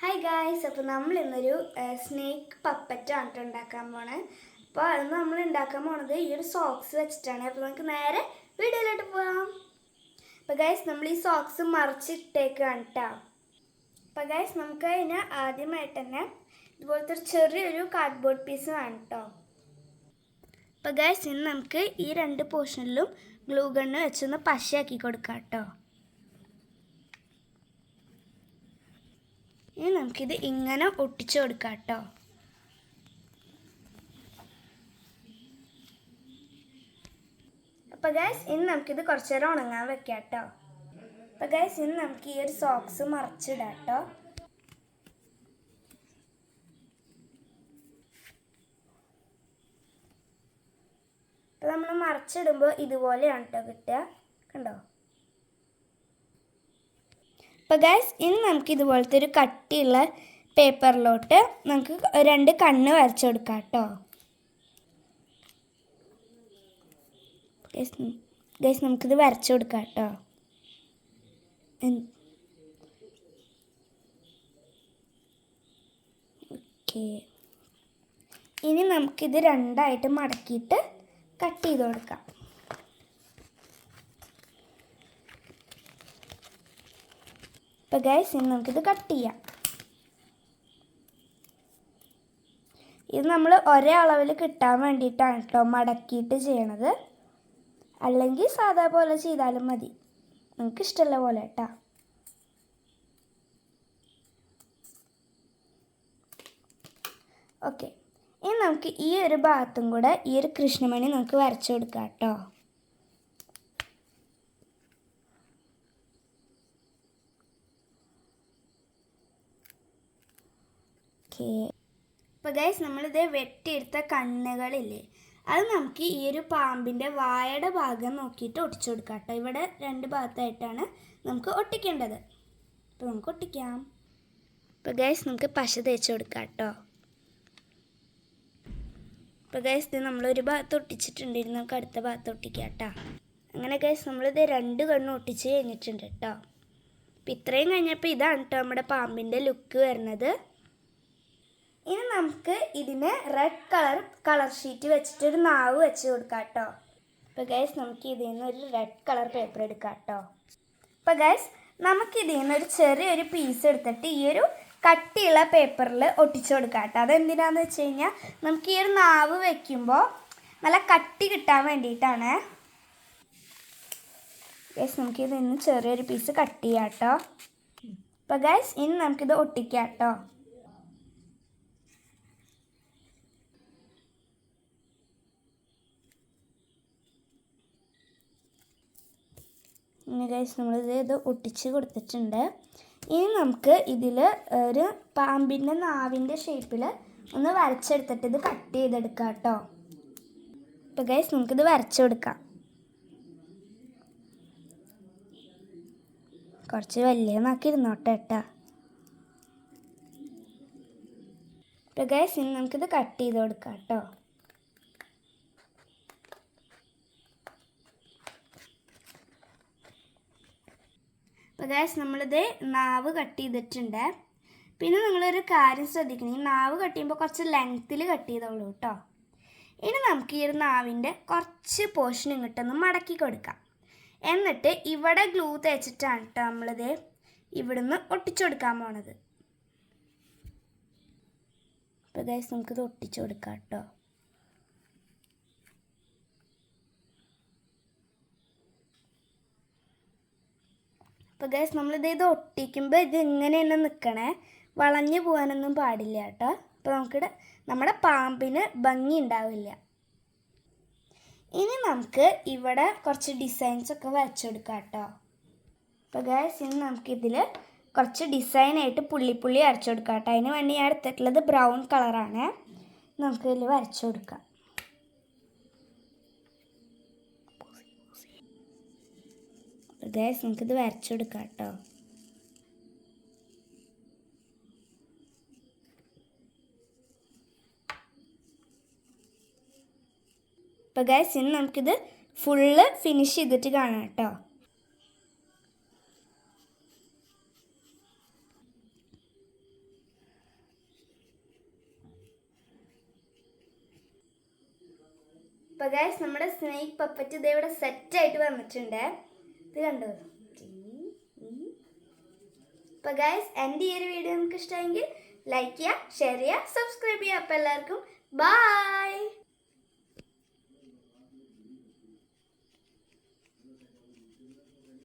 Hi guys അപ്പോൾ നമ്മൾ ഇന്നൊരു സ്നേക്ക് പപ്പറ്റ് കേട്ടോ ഉണ്ടാക്കാൻ പോണേ. അപ്പോൾ അന്ന് നമ്മൾ ഉണ്ടാക്കാൻ പോണത് ഈ ഒരു സോക്സ് വെച്ചിട്ടാണ്. അപ്പോൾ നമുക്ക് നേരെ വീഡിയോയിലോട്ട് പോകാം അപ്പോൾ ഗൈസ് നമ്മൾ ഈ സോക്സ് മറിച്ചിട്ടേക്കാണ് കേട്ടോ അപ്പോൾ ഗൈസ് നമുക്ക് അതിന് ആദ്യമായിട്ട് തന്നെ ഇതുപോലത്തെ ഒരു ചെറിയൊരു കാർഡ്ബോർഡ് പീസ് വേണം കേട്ടോ അപ്പോൾ ഗൈസ് ഇന്ന് നമുക്ക് ഈ രണ്ട് പോർഷനിലും ഗ്ലൂ ഗണ്ണ് വെച്ചൊന്ന് പശയാക്കി കൊടുക്കാം കേട്ടോ ഇനി നമുക്കിത് ഇങ്ങനെ ഒട്ടിച്ചു കൊടുക്കാം കേട്ടോ. അപ്പോൾ ഗൈസ് ഇന്ന് നമുക്കിത് കുറച്ച് നേരം ഉണങ്ങാൻ വെക്കാം കേട്ടോ. അപ്പോൾ ഗൈസ് ഇന്ന് നമുക്ക് ഈ ഒരു സോക്സ് മറച്ചിടാം കേട്ടോ. അപ്പോൾ നമ്മൾ മറച്ചിടുമ്പോൾ ഇതുപോലെയാണ് കേട്ടോ കിട്ടുക. കണ്ടോ? അപ്പോൾ ഗൈസ് ഇനി നമുക്ക് ഇതുപോലത്തെ ഒരു കട്ടിയുള്ള പേപ്പറിലോട്ട് നമുക്ക് രണ്ട് കണ്ണ് വരച്ചു കൊടുക്കാം കേട്ടോ ഗൈസ് നമുക്കിത് വരച്ചു കൊടുക്കാം കേട്ടോ ഓക്കെ ഇനി നമുക്കിത് രണ്ടായിട്ട് മടക്കിയിട്ട് കട്ട് ചെയ്ത് കൊടുക്കാം. അപ്പോൾ ഗൈസ് ഇനി നമുക്കിത് കട്ട് ചെയ്യാം. ഇത് നമ്മൾ ഒരേ അളവിൽ കിട്ടാൻ വേണ്ടിയിട്ടാണ് കേട്ടോ മടക്കിയിട്ട് ചെയ്യണത്. അല്ലെങ്കിൽ സാധാ പോലെ ചെയ്താലും മതി. നിങ്ങൾക്ക് ഇഷ്ടമുള്ള പോലെ കേട്ടോ ഓക്കെ ഇനി നമുക്ക് ഈ ഒരു ഭാഗത്തും കൂടെ ഈ ഒരു കൃഷ്ണമണി നമുക്ക് വരച്ചു കൊടുക്കാം കേട്ടോ ഓക്കെ. അപ്പോൾ ഗൈസ് നമ്മളിത് വെട്ടിയെടുത്ത കണ്ണുകളില്ലേ അത് നമുക്ക് ഈ ഒരു പാമ്പിന്റെ വായയുടെ ഭാഗം നോക്കിയിട്ട് ഒട്ടിച്ചു കൊടുക്കാം കേട്ടോ. ഇവിടെ രണ്ട് ഭാഗത്തായിട്ടാണ് നമുക്ക് ഒട്ടിക്കേണ്ടത്. അപ്പോൾ നമുക്ക് ഒട്ടിക്കാം. അപ്പോൾ ഗൈസ് നമുക്ക് പശ തേച്ച് കൊടുക്കാം കേട്ടോ. അപ്പോൾ ഗൈസ് ഇത് നമ്മളൊരു ഭാഗത്ത് ഒട്ടിച്ചിട്ടുണ്ടായിരുന്നു. നമുക്ക് അടുത്ത ഭാഗത്ത് ഒട്ടിക്കാം കേട്ടോ. അങ്ങനെ ഗൈസ് നമ്മളിത് രണ്ട് കണ്ണും ഒട്ടിച്ച് കഴിഞ്ഞിട്ടുണ്ട് കേട്ടോ. അപ്പോൾ ഇത്രയും കഴിഞ്ഞപ്പോൾ ഇതാണ് കേട്ടോ നമ്മുടെ പാമ്പിന്റെ ലുക്ക് വരുന്നത്. ഇനി നമുക്ക് ഇതിന് റെഡ് കളർ കളർ ഷീറ്റ് വെച്ചിട്ട് ഒരു നാവ് വെച്ച് കൊടുക്കാം കേട്ടോ. ഇപ്പോൾ ഗൈസ് നമുക്ക് ഇതിൽ നിന്ന് ഒരു റെഡ് കളർ പേപ്പർ എടുക്കാം കേട്ടോ. ഇപ്പോൾ ഗൈസ് നമുക്കിതിൽ നിന്ന് ഒരു ചെറിയൊരു പീസ് എടുത്തിട്ട് ഈ ഒരു കട്ടിയുള്ള പേപ്പറിൽ ഒട്ടിച്ചു കൊടുക്കാം കേട്ടോ. അതെന്തിനാന്ന് വെച്ച് കഴിഞ്ഞാൽ നമുക്ക് ഈ ഒരു നാവ് വെക്കുമ്പോൾ നല്ല കട്ടി കിട്ടാൻ വേണ്ടിയിട്ടാണ്. ഗൈസ് നമുക്ക് ഇതിൽ നിന്ന് ചെറിയൊരു പീസ് കട്ട് ചെയ്യാം കേട്ടോ. അപ്പോൾ ഗൈസ് ഇനി നമുക്കിത് ഒട്ടിക്കാം കേട്ടോ ഇനി ഗൈസ് നമ്മളിത് ഇത് ഒട്ടിച്ച് കൊടുത്തിട്ടുണ്ട്. ഇനി നമുക്ക് ഇതിൽ ഒരു പാമ്പിന്റെ നാവിന്റെ ഷേപ്പിൽ ഒന്ന് വരച്ചെടുത്തിട്ട് ഇത് കട്ട് ചെയ്തെടുക്കാം കേട്ടോ ഇപ്പോൾ ഗൈസ് നമുക്കിത് വരച്ചു കൊടുക്കാം. കുറച്ച് വലിയ നാക്കിരുന്നോട്ടെ കേട്ടോ ഇപ്പോൾ ഗൈസ് ഇനി നമുക്കിത് കട്ട് ചെയ്ത് കൊടുക്കാം കേട്ടോ ഗാസ് നമ്മളിത് നാവ് കട്ട് ചെയ്തിട്ടുണ്ട്. പിന്നെ നിങ്ങളൊരു കാര്യം ശ്രദ്ധിക്കണം. ഈ നാവ് കട്ട് ചെയ്യുമ്പോൾ കുറച്ച് ലെങ്ത്തിൽ കട്ട് ചെയ്തോളൂ കേട്ടോ ഇനി നമുക്ക് ഈ ഒരു നാവിന്റെ കുറച്ച് പോർഷൻ ഇങ്ങോട്ടൊന്ന് മടക്കി കൊടുക്കാം. എന്നിട്ട് ഇവിടെ ഗ്ലൂ തേച്ചിട്ടാണ് കേട്ടോ നമ്മളിത് ഇവിടുന്ന് ഒട്ടിച്ചു കൊടുക്കാൻ പോണത്. അപ്പോൾ ഗൈസ് നമുക്കിത് ഒട്ടിച്ചു കൊടുക്കാം കേട്ടോ അപ്പോൾ ഗൈസ് നമ്മളിത് ഇത് ഒട്ടിക്കുമ്പോൾ ഇത് ഇങ്ങനെ തന്നെ നിൽക്കണേ. വളഞ്ഞു പോകാനൊന്നും പാടില്ല കേട്ടോ. അപ്പോൾ നമുക്കിവിടെ നമ്മുടെ പാമ്പിന് ഭംഗി ഉണ്ടാവില്ല. ഇനി നമുക്ക് ഇവിടെ കുറച്ച് ഡിസൈൻസ് ഒക്കെ വരച്ചെടുക്കാം കേട്ടോ. അപ്പോൾ ഗൈസ് ഇനി നമുക്കിതിൽ കുറച്ച് ഡിസൈനായിട്ട് പുള്ളി പുള്ളി വരച്ചു കൊടുക്കാം കേട്ടോ. അതിന് വേണ്ടി ഞാൻ എടുത്തിട്ടുള്ളത് ബ്രൗൺ കളറാണ് നമുക്കിതിൽ വരച്ചു കൊടുക്കാം. ഗൈസ് നമുക്കിത് വരച്ചെടുക്കാം കേട്ടോ അപ്പോൾ ഗൈസ് ഇനി നമുക്കിത് ഫുള്ള് ഫിനിഷ് ചെയ്തിട്ട് കാണാം കേട്ടോ അപ്പോൾ ഗൈസ് നമ്മുടെ സ്നേക്ക് പപ്പറ്റ് ഇതേ ഇവിടെ സെറ്റായിട്ട് വന്നിട്ടുണ്ട്. ഇത് കണ്ടോ? ഇപ്പൊ ഗൈസ് എന്റെ ഈ ഒരു വീഡിയോ നിങ്ങൾക്ക് ഇഷ്ടമെങ്കിൽ ലൈക്ക് ചെയ്യുക ഷെയർ ചെയ്യുക സബ്സ്ക്രൈബ് ചെയ്യുക അപ്പോൾ എല്ലാവർക്കും ബൈ